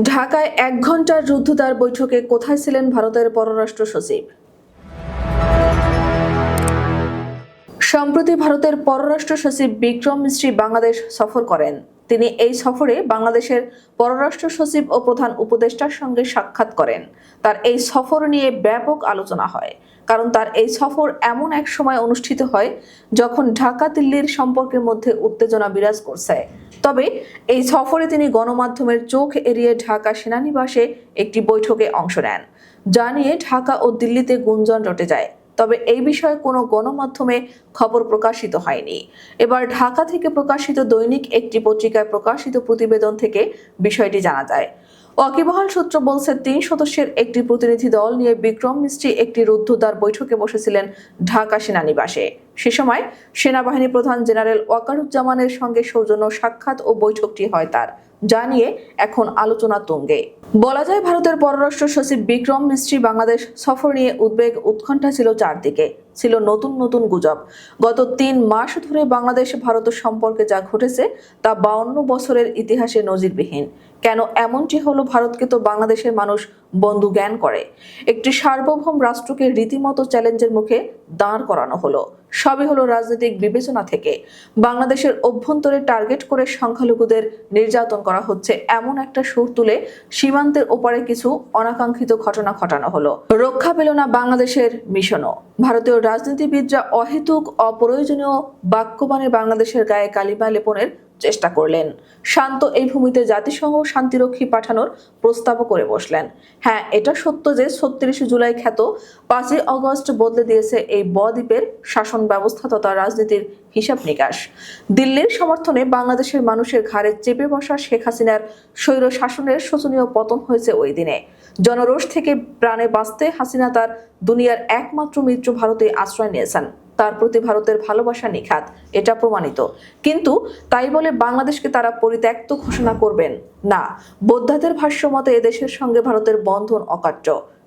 ঢাকায় এক ঘণ্টার রুদ্ধদ্বার বৈঠকে কোথায় ছিলেন ভারতের পররাষ্ট্র সচিব? সম্প্রতি ভারতের পররাষ্ট্র সচিব বিক্রম মিশ্রী বাংলাদেশ সফর করেন। তিনি এই সফরে বাংলাদেশের পররাষ্ট্র সচিব ও প্রধান উপদেষ্টার সঙ্গে সাক্ষাৎ করেন। তার এই সফর নিয়ে ব্যাপক আলোচনা হয়, কারণ তার এই সফর এমন এক সময় অনুষ্ঠিত হয় যখন ঢাকা দিল্লির সম্পর্কের মধ্যে উত্তেজনা বিরাজ করছে। তবে এই সফরে তিনি গণমাধ্যমের চোখ এড়িয়ে ঢাকা সেনানিবাসে একটি বৈঠকে অংশ নেন, যা নিয়ে ঢাকা ও দিল্লিতে গুঞ্জন রটে যায়। তবে এই বিষয়ে কোনো গণমাধ্যমে খবর প্রকাশিত হয়নি। এবার ঢাকা থেকে প্রকাশিত দৈনিক একটি পত্রিকায় প্রকাশিত প্রতিবেদন থেকে বিষয়টি জানা যায়। ওয়াকিবহাল সূত্র বলছে, তিন সদস্যের একটি প্রতিনিধি দল নিয়ে বিক্রম মিস্ত্রি একটি রুদ্ধদ্বার বৈঠকে বসেছিলেন ঢাকা সেনানিবাসে। সে সময় সেনাবাহিনী প্রধান জেনারেল ওয়াকারুজ্জামানের সঙ্গে সৌজন্য সাক্ষাৎ ও বৈঠকটি হয় তার। যা নিয়ে এখন আলোচনা তুঙ্গে। বলা যায় ভারতের পররাষ্ট্র সচিব বিক্রম মিস্ত্রি বাংলাদেশ সফর নিয়ে উদ্বেগ উৎকণ্ঠা ছিল চারদিকে, ছিল নতুন নতুন গুজব। গত তিন মাস ধরে বাংলাদেশ ভারত সম্পর্কে যা ঘটেছে তা বাউন্ন বছরের ইতিহাসে নজিরবিহীন। কেন এমনটি হলো ভারতকে তো বাংলাদেশের মানুষ বন্ধু জ্ঞান করে। একটি সার্বভৌম রাষ্ট্রকে রীতিমতো চ্যালেঞ্জের মুখে দাঁড় করানো হলো। সবই হলো রাজনৈতিক বিবেচনা থেকে। বাংলাদেশের অভ্যন্তরে টার্গেট করে সংখ্যালঘুদের নির্যাতন করা হচ্ছে এমন একটা সুর তুলে সীমান্তের ওপারে কিছু অনাকাঙ্ক্ষিত ঘটনা ঘটানো হলো। রক্ষা পেল না বাংলাদেশের মিশনও। ভারতীয় রাজনীতিবিদরা অহেতুক, অপ্রয়োজনীয়, বাক্যবাণে বাংলাদেশের গায়ে কালিমা লেপনের চেষ্টা করলেন। শান্ত এই ভূমিতে জাতিসংঘ শান্তিরক্ষী পাঠানোর প্রস্তাবও করে বসলেন। হ্যাঁ এটা সত্য যে ছত্রিশে জুলাই খ্যাত পাঁচই অগস্ট বদলে দিয়েছে এই বদ্বীপের শাসন ব্যবস্থা তথা রাজনীতির হিসাব নিকাশ। দিল্লির সমর্থনে বাংলাদেশের মানুষের ঘাড়ে চেপে বসা শেখ হাসিনার স্বৈর শাসনের শোচনীয় পতন হয়েছে ওই দিনে। জনরোষ থেকে প্রাণে বাঁচতে হাসিনা তার দুনিয়ার একমাত্র মিত্র ভারতে আশ্রয় নিয়েছেন। তার প্রতি ভারতের ভালোবাসা নিখাত, এটা প্রমাণিত। কিন্তু তাই বলে বাংলাদেশকে তারা পরিত্যক্ত ঘোষণা করবেন? না, বোদ্ধাদের ভাষ্য মতে এদেশের সঙ্গে ভারতের বন্ধন অকার্য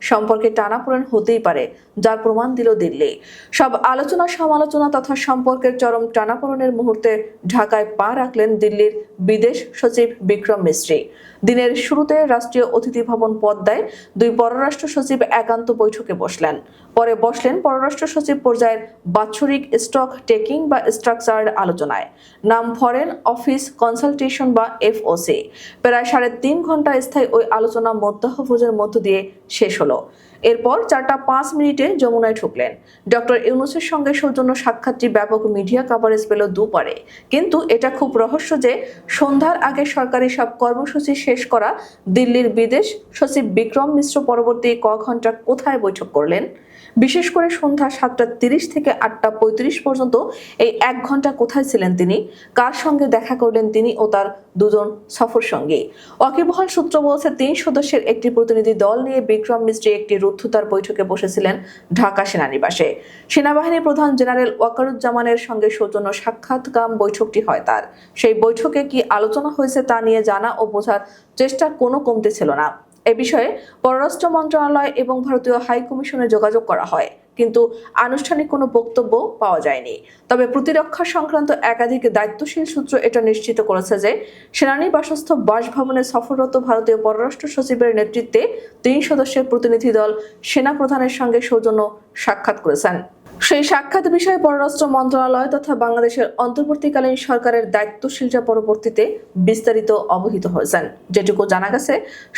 সম্পর্কে টানাপোড়েন হতেই পারে, যার প্রমাণ দিল দিল্লি। সব আলোচনা, সমালোচনা তথা সম্পর্কের চরম টানাপোড়েনের মুহূর্তে ঢাকায় পা রাখলেন দিল্লির বিদেশ সচিব বিক্রম মিস্ত্রি। দিনের শুরুতে রাষ্ট্রীয় অতিথি ভবন পদ্মায় দুই পররাষ্ট্র সচিব একান্ত বৈঠকে বসলেন। পরে বসলেন পররাষ্ট্র সচিব পর্যায়ের বাৎসরিক স্টক টেকিং বা স্ট্রাকচার্ড আলোচনায়। নাম ফরেন অফিস কনসালটেশন বা এফওসি। প্রায় সাড়ে তিন ঘণ্টা স্থায়ী ওই আলোচনা মধ্যাহ্নভোজের মধ্য দিয়ে শেষ হলো। এরপর চারটা পাঁচ মিনিটে যমুনায় ঢুকলেন। ডক্টর ইউনুসের সঙ্গে সৌজন্য সাক্ষাৎটি ব্যাপক মিডিয়া কাভারেজ পেল দুপারে। কিন্তু এটা খুব রহস্য যে সন্ধ্যার আগে সরকারি সব কর্মসূচি শেষ করা দিল্লির বিদেশ সচিব বিক্রম মিশ্র পরবর্তী ক ঘণ্টা কোথায় বৈঠক করলেন? বিশেষ করে সন্ধ্যা সাতটা তিরিশ থেকে আটটা পঁয়ত্রিশ পর্যন্ত এই এক ঘণ্টা কোথায় ছিলেন তিনি? কার সঙ্গে দেখা করলেন তিনি ও তার দুজন সফর সঙ্গী? ওয়াকিবহাল সূত্র বলছে, তিন সদস্যের একটি প্রতিনিধি দল নিয়ে বিক্রম মিস্ত্রি একটি রুদ্ধতার বৈঠকে বসেছিলেন ঢাকা সেনানিবাসে। সেনাবাহিনী প্রধান জেনারেল ওয়াকারুজ্জামানের সঙ্গে সৌজন্য সাক্ষাৎকাম বৈঠকটি হয় তার। সেই বৈঠকে কি আলোচনা হয়েছে তা নিয়ে জানা ও বোঝার চেষ্টা কোনো কমতে ছিল না। এ বিষয়ে পররাষ্ট্র মন্ত্রণালয় এবং ভারতীয় হাই কমিশনে যোগাযোগ করা হয়, কিন্তু আনুষ্ঠানিক কোনো বক্তব্য পাওয়া যায়নি। তবে প্রতিরক্ষা সংক্রান্ত একাধিক দায়িত্বশীল সূত্র এটা নিশ্চিত করেছে যে সেনানিবাসস্থ বাসভবনে সফররত ভারতীয় পররাষ্ট্র সচিবের নেতৃত্বে তিন সদস্যের প্রতিনিধি দল সেনা প্রধানের সঙ্গে সৌজন্য সাক্ষাৎ করেছেন। সেই সাক্ষাৎ বিষয়ে পররাষ্ট্র মন্ত্রণালয় তথা বাংলাদেশের অন্তর্বর্তীকালীন সরকারের দায়িত্বশীলরা পরবর্তীতে বিস্তারিত অবহিত হয়েছেন। যেটুকু জানা গেছে,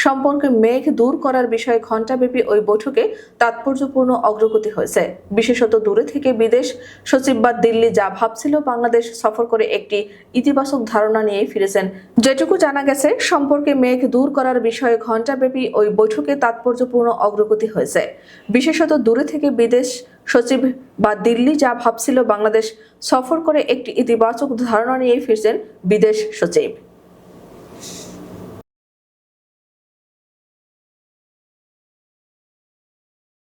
সম্পর্কে মেঘ দূর করার বিষয়ে ঘণ্টাব্যাপী ওই বৈঠকে তাৎপর্যপূর্ণ অগ্রগতি হয়েছে। বিশেষত দূরে থেকে বিদেশ সচিব বা দিল্লি যা ভাবছিল বাংলাদেশ সফর করে একটি ইতিবাচক ধারণা নিয়ে ফিরেছেন। যেটুকু জানা গেছে, সম্পর্কে মেঘ দূর করার বিষয়ে ঘণ্টাব্যাপী ওই বৈঠকে তাৎপর্যপূর্ণ অগ্রগতি হয়েছে। বিশেষত দূরে থেকে বিদেশ সচিব বা দিল্লি যা ভাবছিল বাংলাদেশ সফর করে একটি ইতিবাচক ধারণা নিয়ে ফিরছেন বিদেশ সচিব।